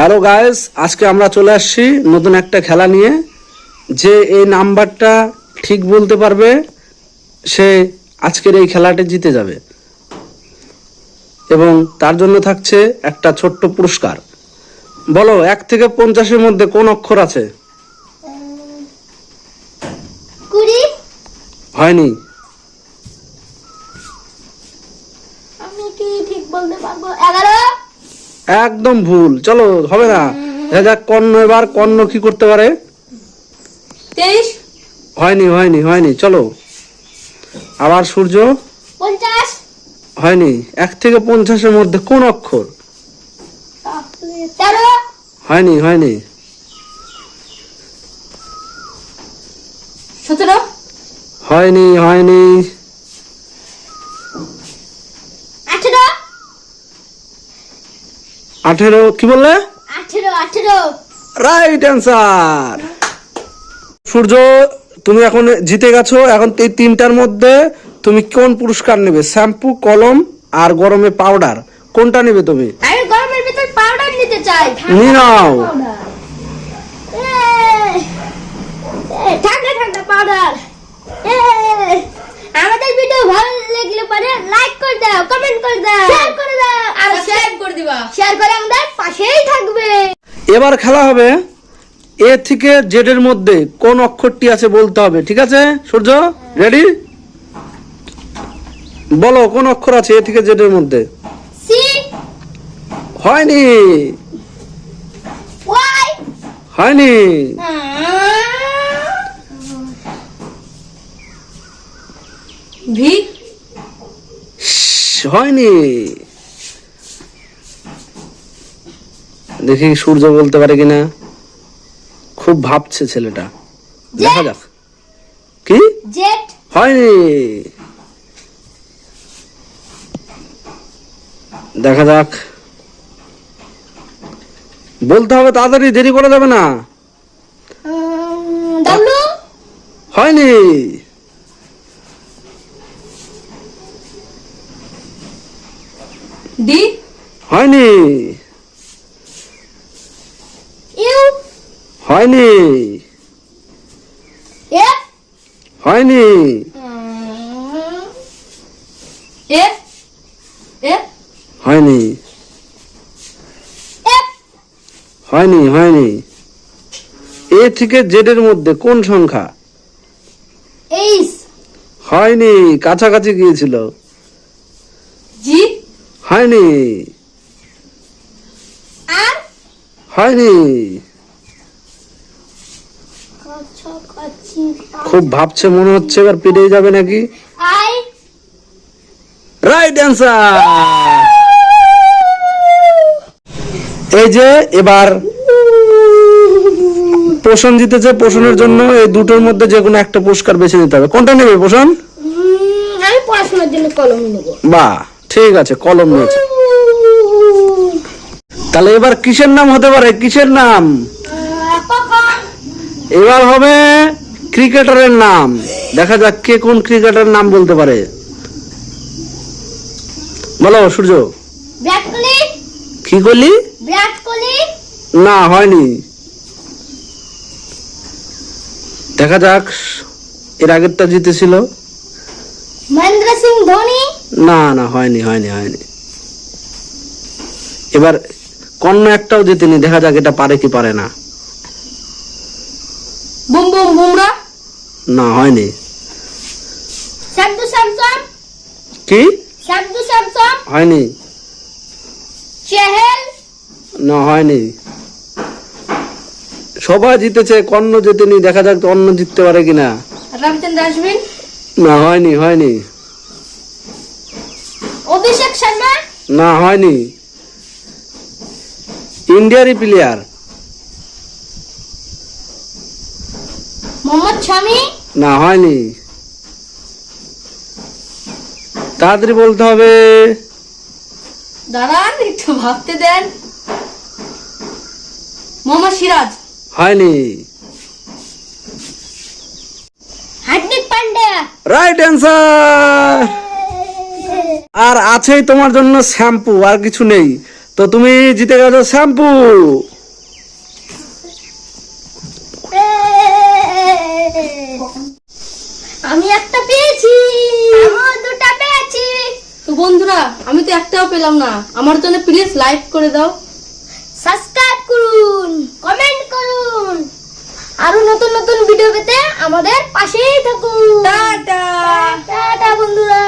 Hello guys আজকে আমরা চলে আসছি নতুন একটা খেলা নিয়ে। যে এই নাম্বারটা ঠিক বলতে পারবে সে আজকের এই খেলাটি জিতে যাবে। এবং তার জন্য থাকছে একটা ছোট্ট পুরস্কার। বলো এক থেকে পঞ্চাশের মধ্যে কোন অক্ষর আছে? হয়নি আমি কি ঠিক বলতে পারব এগারো একদম ভুল। চলো হবে না। দেখা যাক কর্ণ এবার কর্ণ কি করতে পারে। তেইশ। হয়নি হয়নি হয়নি। চলো। আবার সূর্য। পঞ্চাশ। হয়নি। এক থেকে পঞ্চাশের মধ্যে কোন অক্ষর? হয়নি হয়নি। সতেরো। হয়নি হয়নি আঠেরো আঠেরো কি বললে? রাইট অ্যান্সার সূর্য তুমি এখন জিতে গেছো। এখন এই তিনটার মধ্যে তুমি কোন পুরস্কার নেবে? শ্যাম্পু কলম আর গরমে পাউডার। কোনটা নেবে তুমি? আমি গরমের ভিতর পাউডার নিতে চাই। নিয়ে নাও। ঠান্ডা ঠান্ডা পাউডার। আমাদের ভিডিও ভালো লাগলে পরে লাইক করে দাও কমেন্ট করে দাও। শেয়ার করে দাও। আর সাবস্ক্রাইব করে দিবা। শেয়ার করে আমাদের পাশেই থাকবে। এবার খেলা হবে এ থেকে জেড এর মধ্যে কোন অক্ষরটি আছে বলতে হবে ঠিক আছে? সূর্য রেডি? বলো কোন অক্ষর আছে এ থেকে জেড এর মধ্যে? সি হয়নি। ওয়াই হয়নি। ভি। হয়নি। দেখি সূর্য বলতে পারে কিনা? খুব ভাবছে ছেলেটা। দেখা যাক। কি? জেট হয়নি। দেখা যাক। বলতে হবে তাড়াতাড়ি দেরি করা যাবে না। হয়নি। হয়নি। হয়নি। হয়নি। হয়নি। হয়নি হয়নি। এ থেকে জেডের মধ্যে কোন সংখ্যা? হয়নি কাছাকাছি গিয়েছিল। জি হয়নি। হয়নি। খুব ভাবছে মনে হচ্ছে এবার পেরিয়ে যাবে নাকি? রাইট অ্যান্সার এই যে এবার পোষণ জিতেছে পোষণের জন্য এই দুটোর মধ্যে যে কোনো একটা পুরস্কার বেছে নিতে হবে। কোনটা নেবে পোষণ? উম, আমি পড়াশোনার জন্য কলম নেব। বাহ ঠিক আছে কলম নিয়েছে। তাহলে এবার কিসের নাম হতে পারে? কিসের নাম? এবার হবে ক্রিকেটারের নাম। দেখা যাক কে কোন ক্রিকেটারের নাম বলতে পারে। বলো সূর্য। বিরাট কোহলি? কি করলি? বিরাট কোহলি? না হয়নি। দেখা যাক এর আগেরটা জিতেছিল। মহেন্দ্র সিং ধোনি? না না হয়নি হয়নি হয়নি। এবার কন্য একটাও জিতেনি দেখা যাক এটা পারে কি পারে না। Boom boom Bumrah? না হয়নি। সাধু স্যামসন কি? সাধু স্যামসন হয়নি। চেহেল? না হয়নি। সবাই জিতেছে কর্ণ জিতেনি দেখা যাক অন্য জিততে পারে কিনা। রবিচন্দ্র অশ্বিন? না হয়নি হয়নি। অভিষেক শর্মা? না হয়নি। ইন্ডিয়ারই প্লেয়ার মোহাম্মদ না হয়নি। তাড়াতাড়ি বলতে হবে। দাঁড়ান একটু ভাবতে দেন। মোহাম্মদ সিরাজ। হয়নি। হার্দিক পান্ডিয়া রাইট অ্যান্সার আর আছেই তোমার জন্য শ্যাম্পু আর কিছু নেই। তো তুমি জিতে গেছো শ্যাম্পু আমি একটা পেয়েছি আমিও দুটা পেয়েছি তো বন্ধুরা আমি তো একটাও পেলাম না। আমার জন্য প্লিজ লাইক করে দাও। সাবস্ক্রাইব করুন কমেন্ট করুন। আরও নতুন নতুন ভিডিও পেতে আমাদের পাশেই থাকুন। টাটা। টাটা বন্ধুরা।